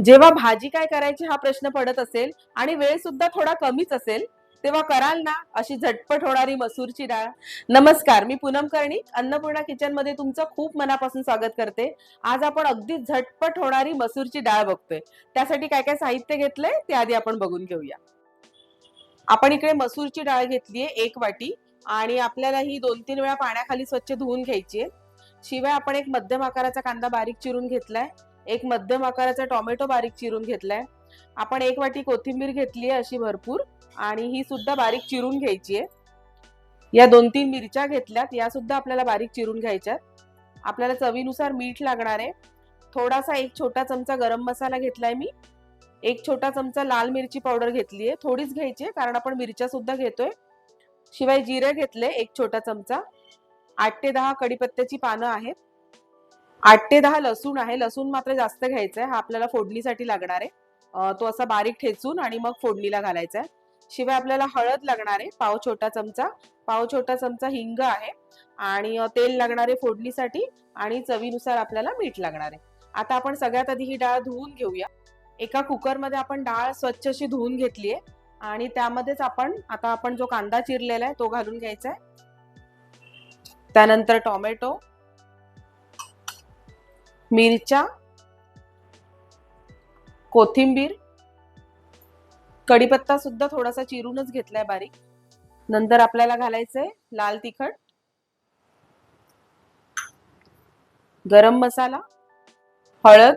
जेव्हा भाजी काय करायची हा प्रश्न पडत असेल आणि वेळ सुद्धा थोडा कमीच असेल तेव्हा कराल ना अशी झटपट होणारी मसूरची डाळ. नमस्कार मी पूनम कर्णिक अन्नपूर्णा किचनमध्ये तुमचं खूप मनापासून स्वागत करते. आज आपण अगदी झटपट होणारी मसूरची डाळ बघतोय. त्यासाठी काय काय साहित्य घेतलंय ते आधी आपण बघून घेऊया. आपण इकडे मसूरची डाळ घेतलीये एक वाटी आणि आपल्याला ही दोन तीन वेळा पाण्याखाली स्वच्छ धुवून घ्यायची आहे शिवाय आपण एक मध्यम आकाराचा कांदा बारीक चिरून घेतलाय. एक मध्यम आकाराचा टोमॅटो बारीक चिरून घेतलाय. आपण एक वाटी कोथिंबीर घेतली आहे अशी भरपूर आणि ही सुद्धा बारीक चिरून घ्यायची आहे. या दोन तीन मिरच्या घेतल्यात या सुद्धा आपल्याला बारीक चिरून घ्यायच्यात. आपल्याला चवीनुसार मीठ लागणार आहे. थोडासा एक छोटा चमचा गरम मसाला घेतलाय मी. एक छोटा चमचा लाल मिरची पावडर घेतली आहे. थोडीच घ्यायची आहे कारण आपण मिरच्या सुद्धा घेतोय. शिवाय जिरे घेतले एक छोटा चमचा. आठ ते दहा कडीपत्त्याची पानं आहेत. आठ ते दहा लसूण आहे. लसूण मात्र जास्त घ्यायचा आहे हा आपल्याला फोडणीसाठी लागणार आहे. तो असा बारीक ठेचून आणि मग फोडणीला घालायचा आहे शिवाय आपल्याला हळद लागणार आहे. पाव छोटा चमचा. पाव छोटा चमचा हिंग आहे. आणि तेल लागणार आहे फोडणीसाठी आणि चवीनुसार आपल्याला मीठ लागणार आहे. आता आपण सगळ्यात आधी ही डाळ धुवून घेऊया. एका कुकरमध्ये आपण डाळ स्वच्छ अशी धुवून घेतली आहे आणि त्यामध्येच आपण आता आपण जो कांदा चिरलेला आहे तो घालून घ्यायचा आहे त्यानंतर टोमॅटो. मिरच्या कोथिंबीर कढीपत्ता सुद्धा थोडासा चिरूनच घेतलाय बारीक. नंतर आपल्याला घालायचंय लाल तिखट गरम मसाला हळद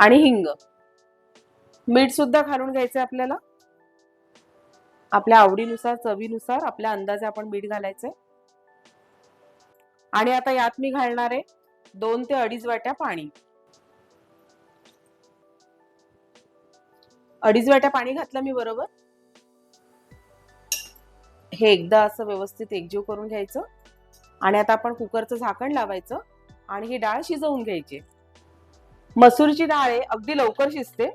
आणि हिंग. मीठ सुद्धा घालून घ्यायचंय आपल्याला. आपल्या आवडीनुसार चवीनुसार आपल्या अंदाजे आपण मीठ घालायचंय. आणि आता यात मी घालणार आहे दोन ते अडीच वाट्या पाणी. अडीच वाट्या पाणी घातलं मी बरोबर? हे एकदा असं व्यवस्थित एकजीव करून घ्यायचं आणि आता आपण कुकरचं झाकण लावायचं आणि ही डाळ शिजवून घ्यायची. मसूरची डाळ आहे अगदी लवकर शिजते.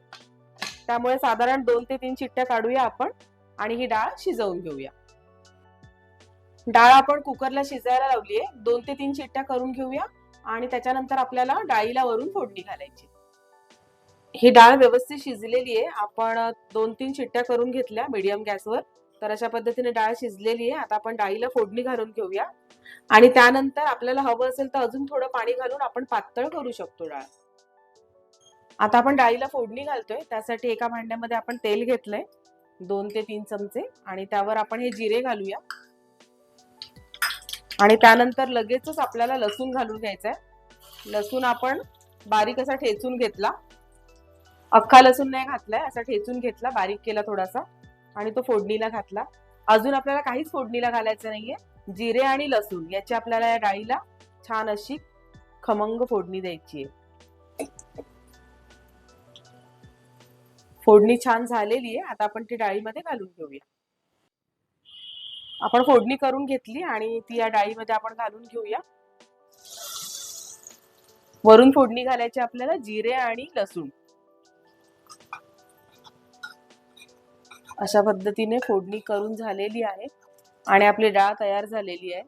त्यामुळे साधारण दोन ते तीन चिट्ट्या काढूया आपण आणि ही डाळ शिजवून घेऊया. डाळ आपण कुकरला शिजायला लावली आहे दोन ते तीन चिट्ट्या करून घेऊया. आणि त्याच्यानंतर आपल्याला डाळीला वरून फोडणी घालायची. ही डाळ व्यवस्थित शिजलेली आहे. आपण दोन तीन शिट्ट्या करून घेतल्या मीडियम गॅसवर तर अशा पद्धतीने डाळ शिजलेली आहे. आता आपण डाळीला फोडणी घालून घेऊया. आणि त्यानंतर आपल्याला हवं असेल तर अजून थोडं पाणी घालून आपण पातळ करू शकतो डाळ. आता आपण डाळीला फोडणी घालतोय. त्यासाठी एका भांड्यामध्ये आपण तेल घेतलंय. दोन ते तीन चमचे. आणि त्यावर आपण हे जिरे घालूया. आणि त्यानंतर लगेचच आपल्याला लसूण घालून घ्यायचा आहे लसूण आपण बारीक असा ठेचून घेतला. अख्खा लसूण नाही घातलाय असा ठेचून घेतला बारीक केला थोडासा. आणि तो फोडणीला घातला. अजून आपल्याला काहीच फोडणीला घालायचं नाहीये. जिरे आणि लसूण याची आपल्याला या डाळीला छान अशी खमंग फोडणी द्यायची आहे. फोडणी छान झालेली आहे. आता आपण ती डाळीमध्ये घालून घेऊया. आपण फोडणी करून घेतली आणि ती या डाळीमध्ये आपण घालून घेऊया. वरून फोडणी घालायची आपल्याला जिरे आणि लसूण. अशा पद्धतीने फोडणी करून झालेली आहे आणि आपली डाळ तयार झालेली आहे.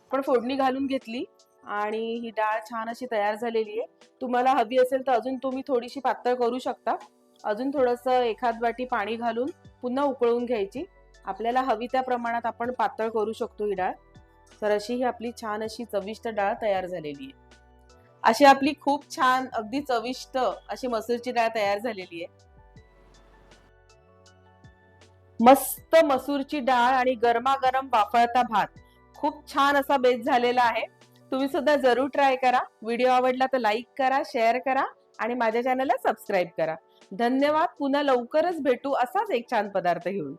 आपण फोडणी घालून घेतली आणि ही डाळ छान अशी तयार झालेली आहे. तुम्हाला हवी असेल तर अजून तुम्ही थोडीशी पातळ करू शकता. अजून थोडंसं एखाद वाटी पाणी घालून पुन्हा उकळून घ्यायची. आपल्याला हवी त्या प्रमाणात आपण पातळ करू शकतो ही डाळ. तर अशी ही आपली छान अशी चविष्ट डाळ तयार झालेली आहे. अशी आपली खूप छान अगदी चविष्ट अशी मसूरची डाळ तयार झालेली आहे. मस्त मसूरची डाळ आणि गरमागरम वाफळता भात. खूप छान असा बेस झालेला आहे. तुम्ही सुद्धा जरूर ट्राय करा. व्हिडिओ आवडला तर लाईक करा शेअर करा आणि माझ्या चॅनलला सबस्क्राईब करा. धन्यवाद. पुन्हा लवकरच भेटू असाच एक छान पदार्थ घेऊन.